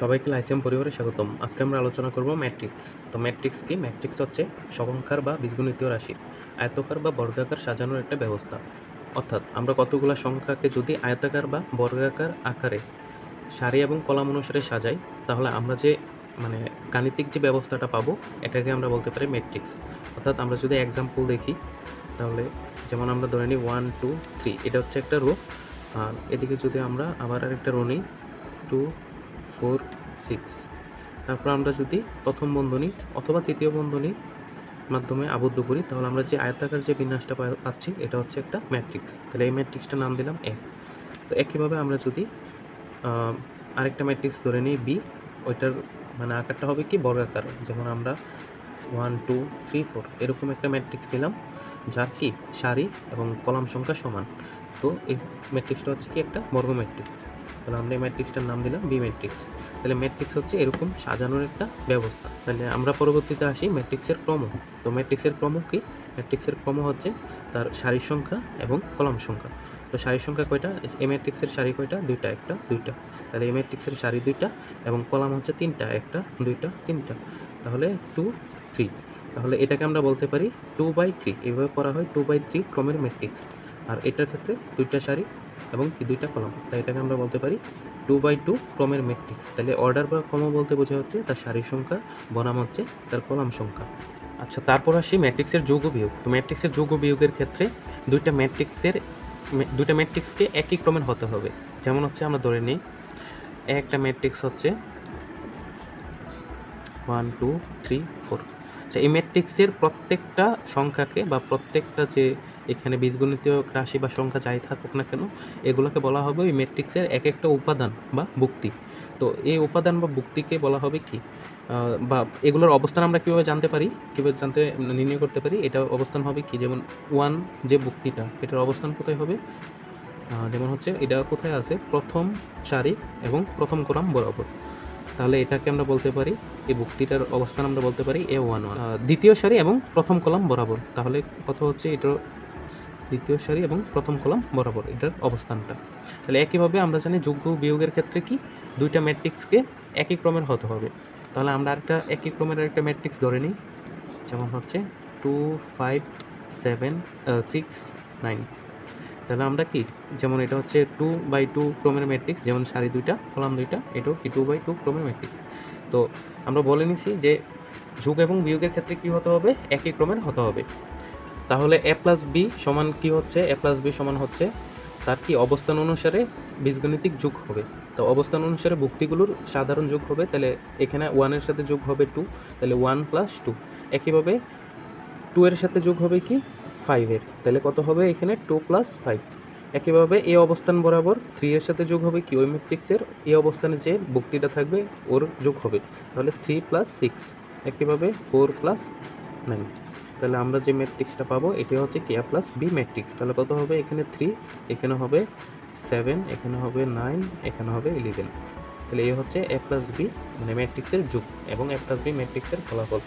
সবাইকে লাইসিয়াম পরিবারে স্বাগতম। আজকে আমরা আলোচনা করব ম্যাট্রিক্স। তো ম্যাট্রিক্স কি? ম্যাট্রিক্স হচ্ছে সংখ্যার বা বীজগণিতীয় রাশির আয়তাকার বা বর্গাকার সাজানোর একটা ব্যবস্থা। অর্থাৎ আমরা কতগুলো সংখ্যাকে যদি আয়তাকার বা বর্গাকার আকারে সারি এবং কলাম অনুসারে সাজাই, তাহলে আমরা যে মানে গাণিতিক যে ব্যবস্থাটা পাবো, এটাকে আমরা বলতে পারি ম্যাট্রিক্স। অর্থাৎ আমরা যদি এক্সাম্পল দেখি, তাহলে যেমন আমরা ধরে নিই ওয়ান টু থ্রি এটা হচ্ছে একটা রো আর এদিকে যদি আমরা আবার আরেকটা রো নিই টু ফোর, সিক্স। তারপর আমরা যদি প্রথম বন্ধনী অথবা তৃতীয় বন্ধনীর মাধ্যমে আবদ্ধ করি, তাহলে আমরা যে আয়তাকার যে বিন্যাসটা পাচ্ছি, এটা হচ্ছে একটা ম্যাট্রিক্স। তাহলে এই ম্যাট্রিক্সটার নাম দিলাম এ তো একইভাবে আমরা যদি আরেকটা ম্যাট্রিক্স ধরে নিই বি, ওইটার মানে আকারটা হবে কি বর্গাকার। যেমন আমরা ওয়ান, টু, থ্রি, ফোর, এরকম একটা ম্যাট্রিক্স দিলাম, যার কি সারি এবং কলাম সংখ্যা সমান। তো এই ম্যাট্রিক্সটা হচ্ছে কি একটা বর্গ ম্যাট্রিক্স। তাহলে আমরা এই ম্যাট্রিক্সটার নাম দিলাম বি ম্যাট্রিক্স তাহলে ম্যাট্রিক্স হচ্ছে এরকম সাজানোর একটা ব্যবস্থা। তাহলে আমরা পরবর্তীতে আসি ম্যাট্রিক্সের ক্রম। তো ম্যাট্রিক্সের ক্রম কি? ম্যাট্রিক্সের ক্রম হচ্ছে তার সারির সংখ্যা এবং কলাম সংখ্যা। তো সারির সংখ্যা কয়টা? এই ম্যাট্রিক্সের সারি কয়টা? দুইটা, একটা, দুইটা। তাহলে এই ম্যাট্রিক্সের সারি দুইটা এবং কলাম হচ্ছে তিনটা, একটা, দুইটা, তিনটা। তাহলে টু থ্রি তাহলে এটাকে আমরা বলতে পারি টু বাই থ্রি এইভাবে করা হয় টু বাই থ্রি ক্রমের ম্যাট্রিক্স আর এটার ক্ষেত্রে দুইটা সারি এবং কি দুইটা কলাম তাই এটাকে আমরা বলতে পারি টু বাই টু ক্রমের ম্যাট্রিক্স তাহলে অর্ডার বা ক্রম বলতে বোঝা হচ্ছে তার সারির সংখ্যা, বনাম হচ্ছে তার কলাম সংখ্যা। আচ্ছা তারপর আসি ম্যাট্রিক্সের যোগ বিয়োগ। তো ম্যাট্রিক্সের যোগ বিয়োগের ক্ষেত্রে দুইটা ম্যাট্রিক্সের দুইটা ম্যাট্রিক্সকে একই ক্রমের হতে হবে। যেমন হচ্ছে আমরা ধরে নিই, একটা ম্যাট্রিক্স হচ্ছে ওয়ান টু থ্রি ফোর আচ্ছা এই ম্যাট্রিক্সের প্রত্যেকটা সংখ্যাকে বা প্রত্যেকটা যে এখানে বীজগণিতীয় রাশি বা সংখ্যা যাই থাকুক না কেন, এগুলোকে বলা হবে ওই ম্যাট্রিক্সের এক একটা উপাদান বা বুক্তি তো এই উপাদান বা বুক্তিকে বলা হবে কি? বা এগুলোর অবস্থান আমরা কীভাবে জানতে পারি? কীভাবে জানতে নির্ণয় করতে পারি? এটা অবস্থান হবে কি? যেমন ওয়ান যে বুক্তিটা এটার অবস্থান কোথায় হবে? যেমন হচ্ছে এটা কোথায় আছে? প্রথম সারি এবং প্রথম কলাম বরাবর। তাহলে এটাকে আমরা বলতে পারি, এই বুক্তিটার অবস্থান আমরা বলতে পারি এ ওয়ান ওয়ান দ্বিতীয় সারি এবং প্রথম কলাম বরাবর। তাহলে কত হচ্ছে এটার দ্বিতীয় সারি এবং প্রথম কলাম বরাবর, এটার অবস্থানটা। তাহলে একইভাবে আমরা জানি যোগ্য বিয়োগের ক্ষেত্রে কি? দুইটা ম্যাট্রিক্সকে একই ক্রমের হতে হবে। তাহলে আমরা আরেকটা একই ক্রমের আরেকটা ম্যাট্রিক্স ধরে নিই। যেমন হচ্ছে two five seven six nine তাহলে আমরা কি? যেমন এটা হচ্ছে টু বাই টু ক্রমের ম্যাট্রিক্স, যেমন সারি দুইটা, কলাম দুইটা, এটাও কি টু বাই টু ক্রমের ম্যাট্রিক্স? তো আমরা বলে নিছি যে যোগ এবং বিয়োগের ক্ষেত্রে কি হতে হবে? একই ক্রমের হতে হবে। তাহলে এ প্লাস বি সমান কি হচ্ছে? এ প্লাস বি সমান হচ্ছে তার কি? অবস্থান অনুসারে বীজগণিতিক যোগ হবে। তো অবস্থান অনুসারে ভুক্তিগুলোর সাধারণ যোগ হবে। তাহলে এখানে ওয়ানের সাথে যোগ হবে টু তাহলে ওয়ান প্লাস টু একইভাবে টু এর সাথে যোগ হবে কি? ফাইভের তাহলে কত হবে? এখানে টু প্লাস ফাইভ একইভাবে এ অবস্থান বরাবর থ্রি এর সাথে যোগ হবে কি? ওই ম্যাট্রিক্সের এই অবস্থানে যে ভুক্তিটা থাকবে, ওর যোগ হবে। তাহলে থ্রি প্লাস সিক্স একইভাবে ফোর প্লাস নাইন তাহলে আমরা যে ম্যাট্রিক্সটা পাবো, এটা হচ্ছে কে প্লাস বি ম্যাট্রিক্স তাহলে কত হবে? এখানে থ্রি এখানে হবে সেভেন এখানে হবে নাইন এখানে হবে ইলেভেন তাহলে এই হচ্ছে এ প্লাস বি মানে ম্যাট্রিক্সের যুগ এবং এ প্লাস বি ম্যাট্রিক্সের ফলাফল।